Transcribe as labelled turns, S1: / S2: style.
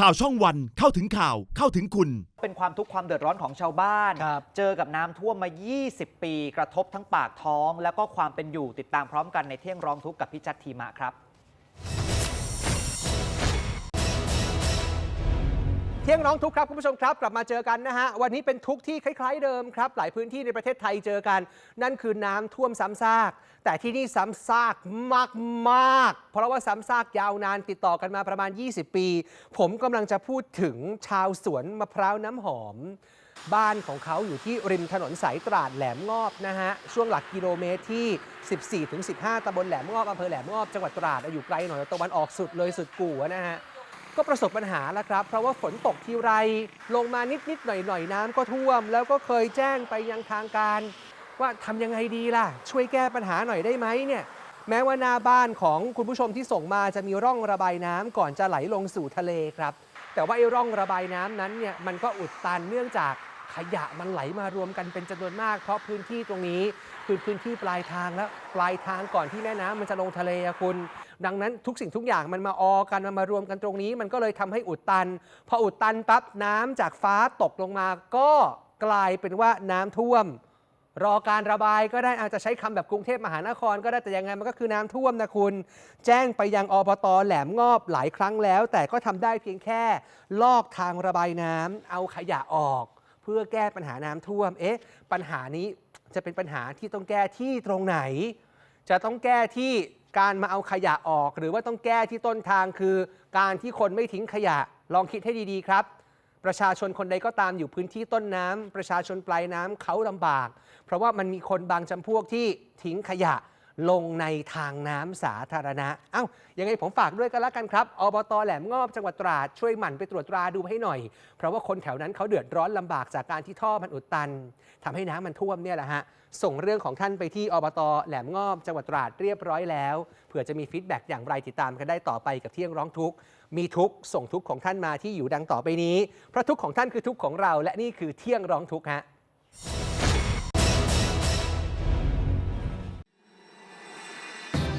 S1: ข่าวช่องวันเข้าถึงข่าวเข้าถึงคุณ
S2: เป็นความทุกข์ความเดือดร้อนของชาวบ้าน
S3: ครับ
S2: เจอกับน้ำท่วมมา 20 ปี กระทบทั้งปากท้อง แล้วก็ความเป็นอยู่ติดตามพร้อมกันในเที่ยงร้องทุกข์กับพิจัดทีมะครับ
S3: เที่ยงร้องทุกครับคุณผู้ชมครับกลับมาเจอกันนะฮะวันนี้เป็นทุกที่คล้าย ๆ เดิมครับ หลายพื้นที่ในประเทศไทยเจอกัน นั่นคือน้ำท่วมซ้ำซาก แต่ที่นี่ซ้ำซากมากๆ เพราะว่าซ้ำซากยาวนานติดต่อกันมาประมาณ 20 ปี ผมกำลังจะพูดถึงชาวสวนมะพร้าวน้ำหอม บ้านของเขาอยู่ที่ริมถนนสายตราดแหลมงอบนะฮะช่วงหลักกิโลเมตรที่ 14-15ตำบลแหลมงอบอำเภอแหลมงอบจังหวัดตราดอยู่ไกลหน่อยตะวันออกสุดเลยสุดกู่นะฮะ ก็ประสบปัญหาแล้วครับ เพราะว่าฝนตกทีไร ลงมานิดนิดๆหน่อยหน่อย ๆ น้ำก็ท่วม แล้วก็เคยแจ้งไปยังทางการ ว่าทำยังไงดีล่ะ ช่วยแก้ปัญหาหน่อยได้ไหมเนี่ยแม้ว่าหน้าบ้านของคุณผู้ชมที่ส่งมาจะมีร่องระบายน้ำก่อนจะไหลลงสู่ทะเลครับ แต่ว่าไอ้ร่องระบายน้ำนั้นเนี่ยมันก็อุดตันเนื่องจาก ขยะมันไหลมารวมกันเป็นจำนวนมาก เพราะพื้นที่ตรงนี้คือพื้นที่ปลายทางแล้วปลายทางก่อนที่แม่น้ำมันจะลงทะเลคุณ ดังนั้นทุกสิ่งทุกอย่างมันมาออกันมันมารวมกันตรงนี้ มันก็เลยทำให้อุดตัน พออุดตันปั๊บน้ำจากฟ้าตกลงมา ก็กลายเป็นว่าน้ำท่วม รอการระบายก็ได้อาจจะใช้คำแบบกรุงเทพมหานคร ก็ได้แต่ยังไงมันก็คือน้ำท่วมนะคุณ แจ้งไปยังอบตแหลมงอบหลายครั้งแล้ว แต่ก็ทำได้เพียงแค่ ลอกทางระบายน้ำเอาขยะออก เพื่อแก้ปัญหาน้ำท่วม เอ๊ะ ปัญหานี้จะเป็นปัญหาที่ต้องแก้ที่ตรงไหน จะต้องแก้ที่การมาเอาขยะออก หรือว่าต้องแก้ที่ต้นทางคือ การที่คนไม่ทิ้งขยะ ลองคิดให้ดีๆ ครับประชาชนคนใดก็ตามอยู่พื้นที่ต้นน้ำประชาชนปลายน้ำเขาลำบาก เพราะว่ามันมีคนบางจำพวกที่ทิ้งขยะ ลงในทางน้ำสาธารณะ เอ้า ยังไงผมฝากด้วยกันละกันครับ อบตแหลมงอบจังหวัดตราดช่วยหมั่นไปตรวจตราดูให้หน่อย เพราะว่าคนแถวนั้นเขาเดือดร้อนลำบากจากการที่ท่อมันอุดตันทำให้น้ำมันท่วมเนี่ยแหละฮะ ส่งเรื่องของท่านไปที่อบตแหลมงอบจังหวัดตราดเรียบร้อยแล้วเผื่อจะมีฟีดแบ็กอย่างไรติดตามกันได้ต่อไปกับเที่ยงร้องทุกข์มีทุกข์ส่งทุกข์ของท่านมาที่อยู่ดังต่อไปนี้เพราะทุกข์ของท่านคือทุกข์ของเรา และนี่คือเที่ยงร้องทุกข์ฮะ